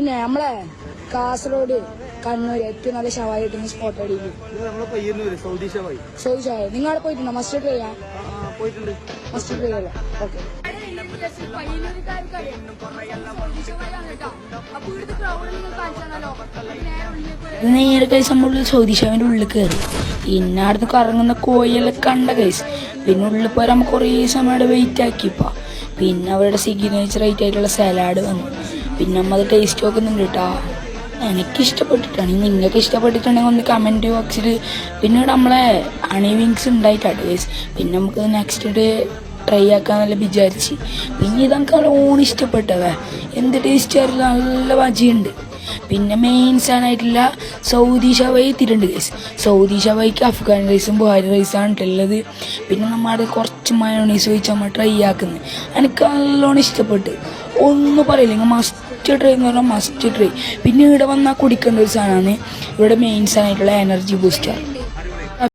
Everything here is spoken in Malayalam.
പിന്നെ നമ്മളെ കാസർഗോഡ് കണ്ണൂർ ഏറ്റവും നല്ല ഷവായി കിട്ടുന്ന സ്പോട്ട് അടിക്കും സൗദി ഷവായി. നിങ്ങൾ അവിടെ പോയിട്ടുണ്ടോ? മസ്റ്റർ ട്രൈ ചെയ്യാം ആ പോയിട്ടുണ്ട്. മസ്റ്റ് ട്രൈ ചെയ്യാം ഓക്കെ. ഇത് നേരെ കൈസ് നമ്മളുള്ള സൗദി ഷാവിന്റെ ഉള്ളിൽ കയറി പിന്നെ അവിടുന്ന് കറങ്ങുന്ന കോയെല്ലാം കണ്ട കൈസ് പിന്നെ ഉള്ളിൽ നമ്മൾ കുറേ സമയം വെയിറ്റ് ആക്കിപ്പാ പിന്നെ അവരുടെ സിഗ്നേച്ചർ ആയിട്ട് ആയിട്ടുള്ള സലാഡ് വന്നു. പിന്നെ നമ്മൾ ടേസ്റ്റ് നോക്കുന്നുണ്ട് കേട്ടോ എനിക്ക് ഇഷ്ടപ്പെട്ടിട്ടാണ് നിങ്ങൾക്ക് ഇഷ്ടപ്പെട്ടിട്ടുണ്ടെങ്കിൽ ഒന്ന് കമന്റ് ബോക്സിൽ പിന്നെ നമ്മളെ ഹണി വിങ്സ് ഉണ്ടായിട്ടാണ് ഗൈസ് പിന്നെ നമുക്ക് നെക്സ്റ്റ് ഡേ ട്രൈ ആക്കാന്നല്ല വിചാരിച്ച്. പിന്നെ ഇതൊക്കെ നല്ലോണം ഇഷ്ടപ്പെട്ടതാ. എന്ത് ടേസ്റ്റ് ആയിരുന്നു നല്ല വജിയുണ്ട് പിന്നെ മെയിൻ സാധനമായിട്ടുള്ള സൗദി ഷവായി എത്തിയിട്ടുണ്ട് ഗൈസ് സൗദി ഷവായിക്ക് അഫ്ഗാൻ റൈസും ബുഹാരി റൈസാണ് ഉള്ളത് പിന്നെ നമ്മുടെ കുറച്ച് മയോണീസ് വെച്ച് നമ്മൾ ട്രൈ ആക്കുന്നത് എനിക്ക് നല്ലോണം ഇഷ്ടപ്പെട്ട്. ഒന്നും പറയില്ല. മസ്റ്റ് ട്രൈ എന്ന് പറഞ്ഞാൽ മസ്റ്റ് ട്രൈ പിന്നെ ഇവിടെ വന്നാൽ കുടിക്കേണ്ട ഒരു സാധനമാണ് ഇവിടെ മെയിൻ സാധനമായിട്ടുള്ള എനർജി ബൂസ്റ്റർ